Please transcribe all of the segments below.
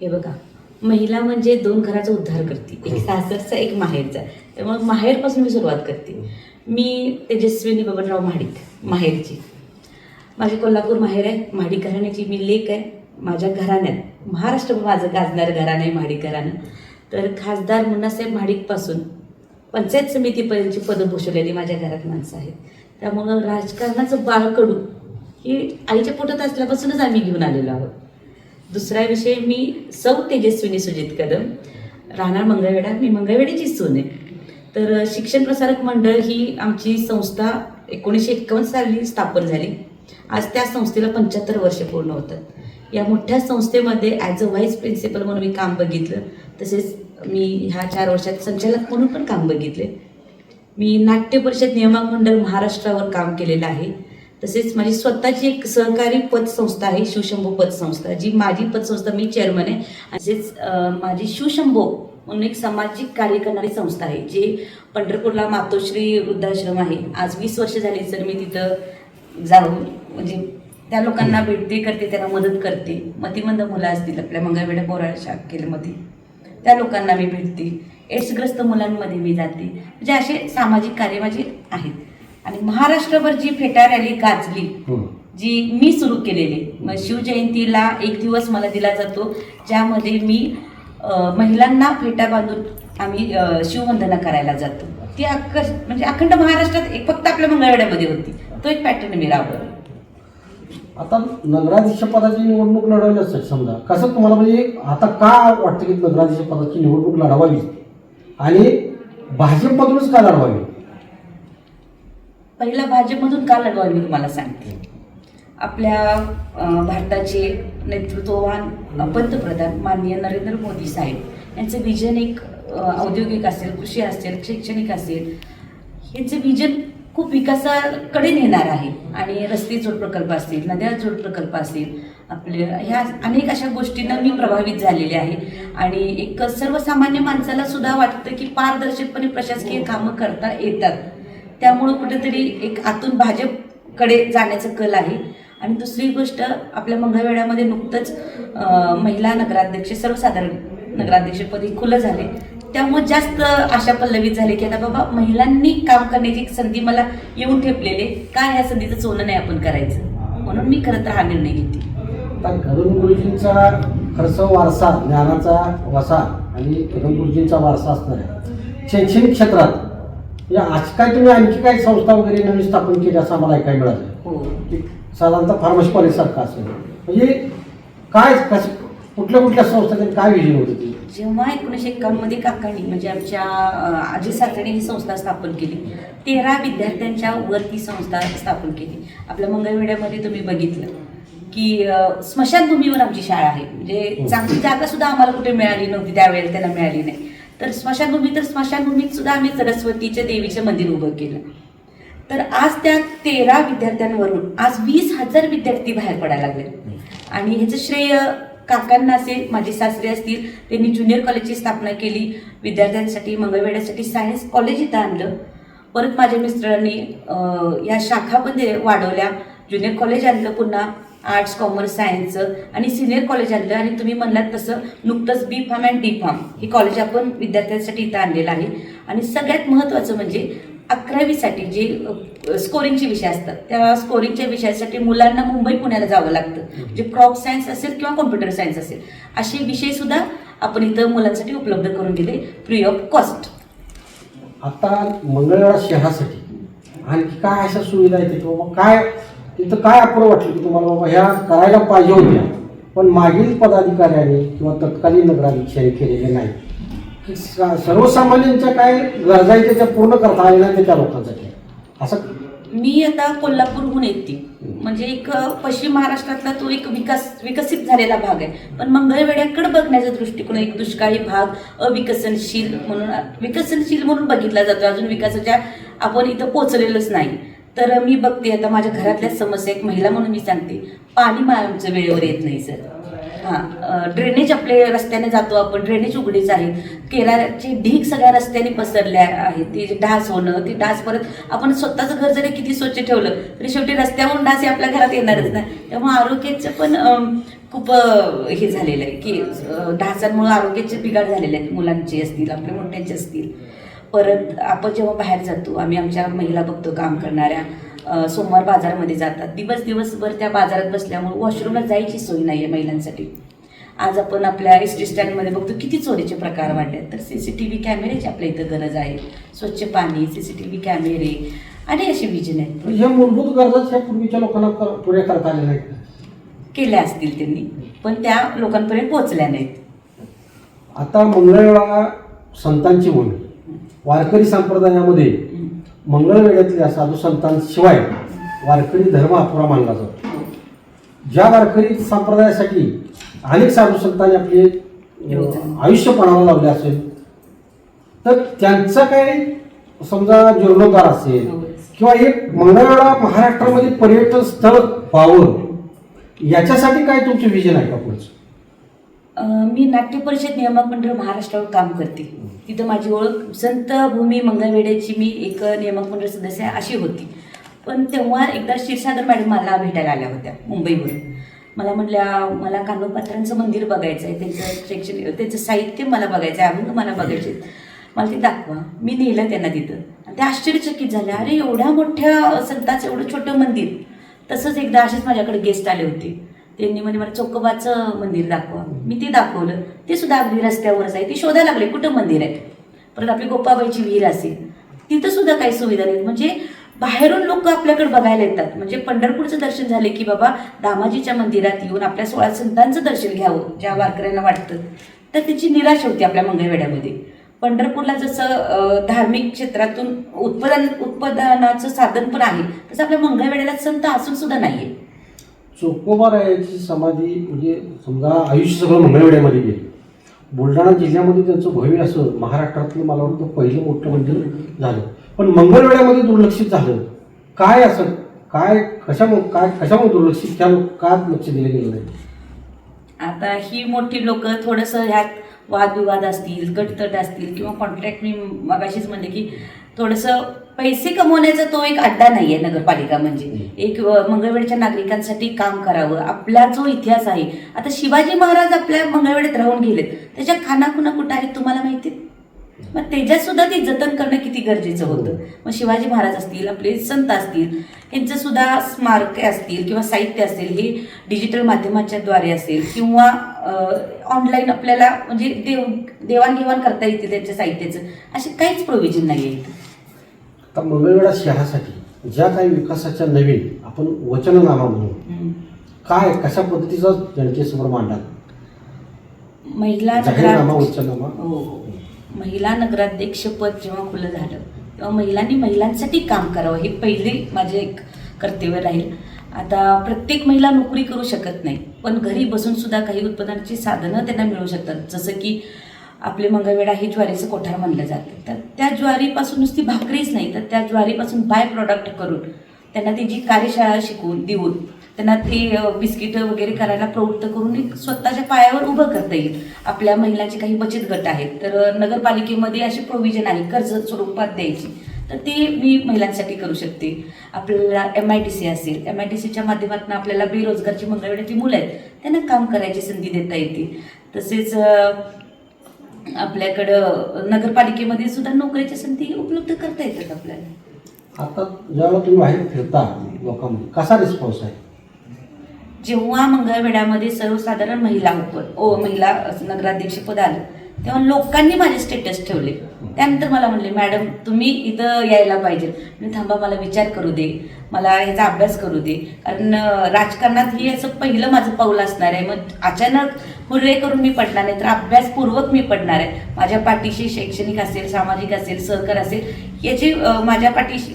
हे बघा महिला म्हणजे दोन घराचा उद्धार करते. एक सासरचा एक माहेरचा. त्यामुळे माहेरपासून मी सुरुवात करते. मी तेजस्विनी बबनराव महाडिक माहेरची. माझे कोल्हापूर माहेर आहे महाडिक घराण्याची मी लेक आहे माझ्या घराण्यात महाराष्ट्र माझं गाजणार घराणं आहे महाडिक घराणं तर खासदार मुन्नासाहेब महाडिकपासून पंचायत समितीपर्यंतची पदं भूषवलेली माझ्या घरात माणसं आहेत. त्यामुळं राजकारणाचं बाळकडू ही आईच्या पोटात असल्यापासूनच आम्ही घेऊन आलेलो आहोत. दुसरा विषय मी सौ तेजस्विनी सुजित कदम. राहणार मंगळवेढा. मी मंगळवेढीची सून आहे. तर शिक्षण प्रसारक मंडळ ही आमची संस्था एकोणीसशे एक्कावन्न साली स्थापन झाली. आज त्या संस्थेला पंच्याहत्तर वर्ष पूर्ण होतात. या मोठ्या संस्थेमध्ये ॲज अ व्हाईस प्रिन्सिपल म्हणून मी काम बघितलं. तसेच मी ह्या चार वर्षात संचालक म्हणून पण काम बघितले. मी नाट्य परिषद नियामक मंडळ महाराष्ट्रावर काम केलेलं आहे. तसेच माझी स्वतःची एक सहकारी पतसंस्था आहे शिवशंभो पतसंस्था जी माझी पतसंस्था मी चेअरमन आहे. तसेच माझी शिवशंभो म्हणून एक सामाजिक कार्य करणारी संस्था आहे जे पंढरपूरला मातोश्री वृद्धाश्रम आहे. आज वीस वर्ष झाली सर मी तिथं जाऊन म्हणजे त्या लोकांना भेटते करते त्यांना मदत करते. मतिमंद मुलं असतील आपल्या मंगळवेड्या बोराळ शाखेमध्ये त्या लोकांना मी भेटते. एड्सग्रस्त मुलांमध्ये मी जाते. म्हणजे असे सामाजिक कार्य माझे आहेत. आणि महाराष्ट्रभर जी फेटा रॅली गाजली जी मी सुरू केलेली मग शिवजयंतीला एक दिवस मला दिला जातो ज्यामध्ये मी महिलांना फेटा बांधून आम्ही शिववंदना करायला जातो. ती अक्क म्हणजे अखंड महाराष्ट्रात एक फक्त आपल्या मंगळवेड्यामध्ये होती. तो एक पॅटर्न मी राबवला. आता नगराध्यक्ष पदाची निवडणूक लढवली असेल समजा कसं तुम्हाला म्हणजे आता का वाटतं की नगराध्यक्ष पदाची निवडणूक लढवावी? आणि भाजपमधूनच का लढवावी? पहिला भाजपमधून का लढवावी मी तुम्हाला सांगते. आपल्या भारताचे नेतृत्ववान पंतप्रधान माननीय नरेंद्र मोदी साहेब. यांचं विजन एक औद्योगिक असेल कृषी असेल शैक्षणिक असेल. ह्याचं विजन खूप विकासाकडे नेणार आहे. आणि रस्ते जोड प्रकल्प असतील नद्या जोड प्रकल्प असतील आपले ह्या अनेक अशा गोष्टींना मी प्रभावित झालेले आहे. आणि एक सर्वसामान्य माणसाला सुद्धा वाटतं की पारदर्शकपणे प्रशासकीय कामं करता येतात. त्यामुळं कुठेतरी एक आतून भाजपकडे जाण्याचं कल आहे. आणि दुसरी गोष्ट आपल्या मंगळवेढ्यामध्ये नुकतंच महिला नगराध्यक्ष सर्वसाधारण नगराध्यक्षपदी खुलं झाले. त्यामुळे जास्त आशा पल्लवित झाले की आता बाबा महिलांनी काम करण्याची एक संधी मला येऊन ठेपलेले काय ह्या संधीचं सोनं नाही आपण करायचं? म्हणून मी खरं तर हा निर्णय घेते आता गुरुजींचा खर्च वारसा ज्ञानाचा वसा आणि करण गुरुजींचा वारसा असणार आहे शैक्षणिक क्षेत्रात या आज काय तुम्ही आणखी काही संस्था वगैरे नवीन स्थापन केली असं आम्हाला ऐकायला मिळालं? हो की साधारणतः फार्मसी कॉलेजसारखं असेल म्हणजे काय कसं कुठल्या कुठल्या संस्था काय विजन होती ती? जेव्हा एकोणीसशे एकावन्नमध्ये काकांनी म्हणजे आमच्या आजी सासऱ्याने ही संस्था स्थापन केली तेरा विद्यार्थ्यांच्या वर ती संस्था स्थापन केली. आपल्या मंगळवेढ्यामध्ये तुम्ही बघितलं की स्मशानभूमीवर आमची शाळा आहे. म्हणजे चांगली जागा सुद्धा आम्हाला कुठे मिळाली नव्हती त्यावेळेला त्यांना मिळाली नाही. तर स्मशानभूमी तर स्मशानभूमीत सुद्धा आम्ही सरस्वतीच्या देवीचं मंदिर उभं केलं. तर आज त्या तेरा विद्यार्थ्यांवरून आज वीस हजार विद्यार्थी बाहेर पडायला लागले. आणि ह्याचं श्रेय काकांना असेल माझे सासरे असतील त्यांनी ज्युनियर कॉलेजची स्थापना केली विद्यार्थ्यांसाठी मंगळवेड्यासाठी सायन्स कॉलेज इथं आणलं. परत माझ्या मिस्टरांनी या शाखामध्ये वाढवल्या ज्युनियर कॉलेज आणलं पुन्हा. आर्ट्स कॉमर्स सायन्सचं आणि सिनियर कॉलेज आणलं आणि तुम्ही म्हणलात तसं नुकतंच B pharm and D pharm हे कॉलेज आपण विद्यार्थ्यांसाठी इथं आणलेलं आहे. आणि सगळ्यात महत्त्वाचं म्हणजे अकरावीसाठी जे स्कोरिंगचे विषय असतात त्या स्कोरिंगच्या विषयासाठी मुलांना मुंबई पुण्याला जावं लागतं. म्हणजे क्रॉप सायन्स असेल किंवा कॉम्प्युटर सायन्स असेल असे विषय सुद्धा आपण इथं मुलांसाठी उपलब्ध करून दिले फ्री ऑफ कॉस्ट आता मंगळवेढा शहरासाठी आणखी काय अशा सुविधा येते किंवा मग काय तिथं काय अपुरं वाटलं की तुम्हाला बाबा ह्या करायला पाहिजे होत्या? पण मागील पदाधिकाऱ्यांनी किंवा तत्कालीन नगराधिक्षाने केलेले नाही. सर्वसामान्यांच्या काय गरजा आहेत त्याच्या पूर्ण करता आलेल्या नाही त्या लोकांसाठी. असं मी आता कोल्हापूरहून येते. म्हणजे एक पश्चिम महाराष्ट्रातला तो एक विकास विकसित झालेला भाग आहे. पण मंगळवेड्याकडे बघण्याचा दृष्टिकोन एक दुष्काळी भाग अविकसनशील म्हणून विकसनशील म्हणून बघितला जातो. अजून विकासाच्या आपण इथं पोचलेलोच नाही. तर मी बघते आता माझ्या घरातल्या समस्या एक महिला म्हणून मी सांगते. पाणी आमचं वेळेवर येत नाही सर. हां ड्रेनेज आपले रस्त्याने जातो आपण ड्रेनेज उघडीच आहेत केराची ढीक सगळ्या रस्त्याने पसरल्या आहेत ती डास होणं ती डास परत आपण स्वतःचं घर जरी किती स्वच्छ ठेवलं तरी शेवटी रस्त्यावरून डास हे आपल्या घरात येणारच नाही. त्यामुळे आरोग्याचं पण खूप हे झालेलं आहे की डासांमुळे आरोग्याचे बिघाड झालेले आहेत मुलांचे असतील आपल्या मोठ्यांचे असतील. परत आपण जेव्हा बाहेर जातो आम्ही आमच्या महिला बघतो काम करणाऱ्या सोमवार बाजारामध्ये जातात. दिवस दिवसभर त्या बाजारात बसल्यामुळे वॉशरूमला जायची सोय नाही आहे महिलांसाठी. आज आपण आपल्या एस टी स्टँडमध्ये बघतो किती चोरीचे प्रकार आहेत. तर सी सी टी व्ही कॅमेऱ्याची आपल्या इथं गरज आहे. स्वच्छ पाणी सी सी टी व्ही कॅमेरे आणि अशी विजन आहेत. ह्या मूलभूत गरजाच ह्या पूर्वीच्या लोकांना पुऱ्या करता आल्या नाहीत. केल्या असतील त्यांनी पण त्या लोकांपर्यंत पोहोचल्या नाहीत. आता मंगळवेळा संतांची भूमी वारकरी संप्रदायामध्ये मंगळवेड्यातल्या साधू संतांशिवाय वारकरी धर्म अपुरा मानला जातो. ज्या वारकरी संप्रदायासाठी अनेक साधू संतांनी आपले आयुष्य पणाला लावले असेल तर त्यांचा काही समजा जीर्णोद्धार असेल किंवा एक मंगळवेळा महाराष्ट्रामध्ये पर्यटन स्थळ व्हावं याच्यासाठी काय तुमचं विजन आहे का पुढचं? मी नाट्य परिषद नियामक मंडळ महाराष्ट्रावर काम करते. तिथं माझी ओळख संत भूमी मंगळवेड्याची मी एक नियामक मंडळ सदस्य अशी होती. पण तेव्हा एकदा क्षीरसागर मॅडम मला भेटायला आल्या होत्या मुंबईवरून. मला म्हटल्या मला कानोपात्रांचं मंदिर बघायचं आहे त्यांचं शैक्षणिक त्यांचं साहित्य मला बघायचं आहे अभंग मला बघायचे आहेत. मला ते दाखवा. मी नेलं त्यांना तिथं. आणि ते आश्चर्यचकित झाले अरे एवढ्या मोठ्या संताचं एवढं छोटं मंदिर. तसंच एकदा असेच माझ्याकडे गेस्ट आले होते. त्यांनी म्हणजे मला चोकोबाचं मंदिर दाखवा. मी ते दाखवलं. ते सुद्धा अगदी रस्त्यावरच आहे. ते शोधायला लागले कुठं मंदिर आहे? परत आपली गोपाबाईची विहीर असेल. तिथं सुद्धा काही सुविधा नाहीत. म्हणजे बाहेरून लोक आपल्याकडे बघायला येतात. म्हणजे पंढरपूरचं दर्शन झाले की बाबा दामाजीच्या मंदिरात येऊन आपल्या सोळा संतांचं दर्शन घ्यावं ज्या वारकऱ्यांना वाटतं. तर त्याची निराश होती आपल्या मंगळवेड्यामध्ये. पंढरपूरला जसं धार्मिक क्षेत्रातून उत्पादन उत्पादनाचं साधन पण आहे तसं आपल्या मंगळवेड्याला संत असून सुद्धा आहे चोकोबारायाची समाधी म्हणजे समजा आयुष्य सगळं मंगळवेड्यामध्ये गेले. बुलढाणा जिल्ह्यामध्ये त्यांचं भव्य असं महाराष्ट्रातलं मला वाटतं पहिलं मोठं मंदिर झालं. पण मंगळवेड्यामध्ये दुर्लक्षित झालं. काय असं? काय कशामुळे काय कशामुळे दुर्लक्षित? त्या का लक्ष दिलं गेलं नाही? आता ही मोठी लोक थोडंसं ह्यात वादविवाद असतील गटतट असतील किंवा कॉन्ट्रॅक्ट मी मगाशीच म्हणले की थोडंसं पैसे कमवण्याचा तो एक अड्डा नाही आहे नगरपालिका म्हणजे. एक मंगळवेडच्या नागरिकांसाठी काम करावं. आपला जो इतिहास आहे आता शिवाजी महाराज आपल्या मंगळवेढ्यात राहून गेलेत. त्याच्या खानाखुना कुठं आहेत तुम्हाला माहिती? मग त्याच्यात सुद्धा ते जतन करणं किती गरजेचं होतं? मग शिवाजी महाराज असतील आपले संत असतील यांचं सुद्धा स्मारके असतील किंवा साहित्य असेल हे डिजिटल माध्यमाच्या द्वारे असेल किंवा ऑनलाईन आपल्याला म्हणजे देव देवाणघेवाण करता येते त्यांच्या साहित्याचं असे काहीच प्रोव्हिजन नाही आहे मंगळवेढा शहरासाठी ज्या काही विकासाच्या नवीन आपण वचननामा म्हणू काय कशा पद्धतीचा जनतेसमोर मांडाल महिला जाहीरनामा नगराध्यक्ष वचननामा हो हो. महिला नगराध्यक्ष पद जेव्हा खुलं झालं तेव्हा महिलांनी महिलांसाठी काम करावं हे पहिले माझे एक कर्तव्य राहील. आता प्रत्येक महिला नोकरी करू शकत नाही पण घरी बसून सुद्धा काही उत्पादनाची साधनं त्यांना मिळू शकतात. जसं की आपले मंगळवेढा हे ज्वारीचं कोठार मानलं जातं. तर त्या ज्वारीपासून नुसती भाकरीच नाही तर त्या ज्वारीपासून बाय प्रॉडक्ट करून त्यांना ती जी कार्यशाळा शिकवून देऊन त्यांना ते बिस्किटं वगैरे करायला प्रवृत्त करून एक स्वतःच्या पायावर उभं करता येईल. आपल्या महिलांचे काही बचत गट आहेत तर नगरपालिकेमध्ये असे प्रोव्हिजन आहे कर्ज स्वरूपात द्यायची. तर ते मी महिलांसाठी करू शकते. आपल्याला एम आय टी सी असेल एम आय टी सीच्या माध्यमातून आपल्याला बेरोजगारची मंगळवेढ्याची मुलं आहेत त्यांना काम करायची संधी देता येते. तसेच आपल्याकडं नगरपालिकेमध्ये सुद्धा नोकरीच्या संधी उपलब्ध करता येतात आपल्याला. आता ज्यावेळेला तुम्ही बाहेर फिरता लोकांमध्ये कसा रिस्पॉन्स आहे? जेव्हा मंगळवेढ्यामध्ये सर्वसाधारण महिला उप ओ महिला नगराध्यक्षपद आलं तेव्हा लोकांनी माझे स्टेटस ठेवले. त्यानंतर मला म्हणले मॅडम तुम्ही इथं यायला पाहिजे. मी थांबा मला विचार करू दे. मला ह्याचा अभ्यास करू दे. कारण राजकारणात ही असं पहिलं माझं पाऊल असणार आहे. मग अचानक हुर्रे करून मी पडणार नाही तर अभ्यासपूर्वक मी पडणार आहे. माझ्या पाठीशी शैक्षणिक असेल सामाजिक असेल सहकार असेल याची माझ्या पाठीशी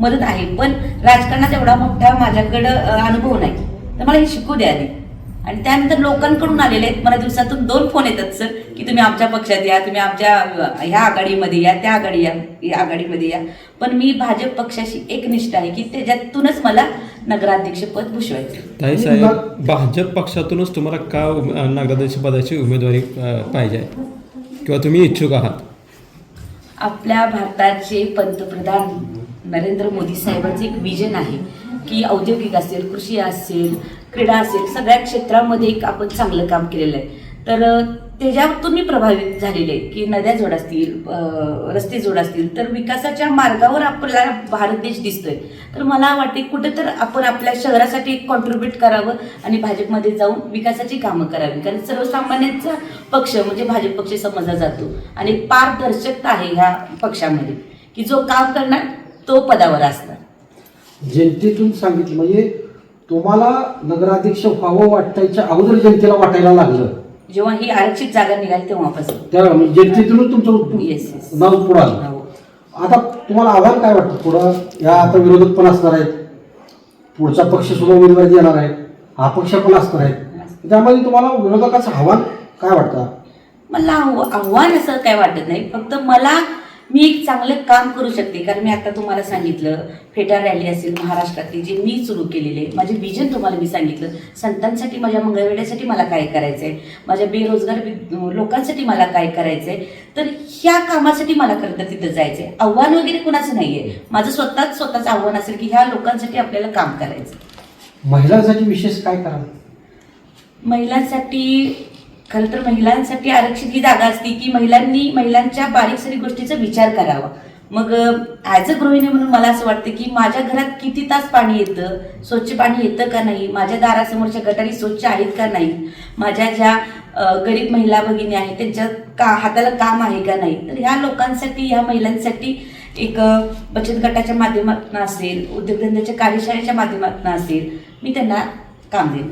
मदत आहे. पण राजकारणात एवढा मोठा माझ्याकडं अनुभव नाही. तर मला हे शिकू द्या आधी. आणि त्यानंतर लोकांकडून आलेले आहेत. मला दिवसातून दोन फोन येतात सर की तुम्ही आमच्या पक्षात या तुम्ही आमच्या ह्या आघाडीमध्ये या त्या आघाडी या या आघाडीमध्ये या. पण मी भाजप पक्षाशी एकनिष्ठ आहे की त्याच्यातूनच मला नगराध्यक्षपद भूषवायचं ताई साहेब भाजप पक्षातूनच तुम्हाला का नगराध्यक्ष पदाची उमेदवारी पाहिजे? किंवा तुम्ही इच्छुक आहात? आपल्या भारताचे पंतप्रधान नरेंद्र मोदी साहेबांचं एक विजन आहे की औद्योगिक असेल कृषी असेल क्रीडा असेल सगळ्या क्षेत्रामध्ये एक आपण चांगलं काम केलेलं आहे. तर त्याच्यातून मी प्रभावित झालेले आहे की नद्या जोड असतील रस्ते जोड असतील तर विकासाच्या मार्गावर आपल्याला भारत देश दिसतोय. तर मला वाटते कुठे तर आपण आपल्या शहरासाठी एक कॉन्ट्रीब्युट करावं आणि भाजपमध्ये जाऊन विकासाची कामं करावी. कारण सर्वसामान्यांचा पक्ष म्हणजे भाजप पक्ष समजला जातो. आणि एक पारदर्शकता आहे ह्या पक्षामध्ये की जो काम करणार तो पदावर असणार. जनतेतून सांगितलं म्हणजे तुम्हाला नगराध्यक्ष व्हावं वाटायच्या अगोदर जनतेला वाटायला लागलं. जेव्हा ही आरक्षित जागा निघाली तेव्हापासून. म्हणजे जनतेतूनच तुमचं. नाव पुढं आलं. आता तुम्हाला आव्हान काय वाटतं पुढं? या आता विरोधक पण असणार आहेत. पुढचा पक्ष सुद्धा उमेदवारी देणार आहे हा पक्ष पण असणार आहे त्यामध्ये तुम्हाला विरोधकाचं आव्हान काय वाटतं? मला आव्ह- आव्हान असं काय वाटत नाही. फक्त मला मी एक चांगलं काम करू शकते. कारण मी आता तुम्हाला सांगितलं फेटा रॅली असेल महाराष्ट्रातली जे मी सुरू केलेले माझे विजन तुम्हाला मी सांगितलं. संतांसाठी माझ्या मंगळवेड्यासाठी मला काय करायचं आहे माझ्या बेरोजगार लोकांसाठी मला काय करायचं आहे तर ह्या कामासाठी मला खरं तर तिथं जायचं आहे आव्हान वगैरे कुणाचं नाही आहे माझं स्वतःच स्वतःचं आव्हान असेल की ह्या लोकांसाठी आपल्याला काम करायचं महिलांसाठी विशेष काय करा महिलांसाठी खरं तर महिलांसाठी आरक्षित ही जागा असते की महिलांनी महिलांच्या बारीक सारी गोष्टीचा विचार करावा. मग ॲज अ गृहिणी म्हणून मला असं वाटतं की माझ्या घरात किती तास पाणी येतं? स्वच्छ पाणी येतं का नाही? माझ्या दारासमोरच्या गटारी स्वच्छ आहेत का नाही? माझ्या ज्या गरीब महिला भगिनी आहेत त्यांच्या का हाताला काम आहे का नाही? तर ह्या लोकांसाठी ह्या महिलांसाठी एक बचत गटाच्या माध्यमातून असेल उद्योगधंद्याच्या कार्यशाळेच्या माध्यमातून असेल मी त्यांना काम देईन.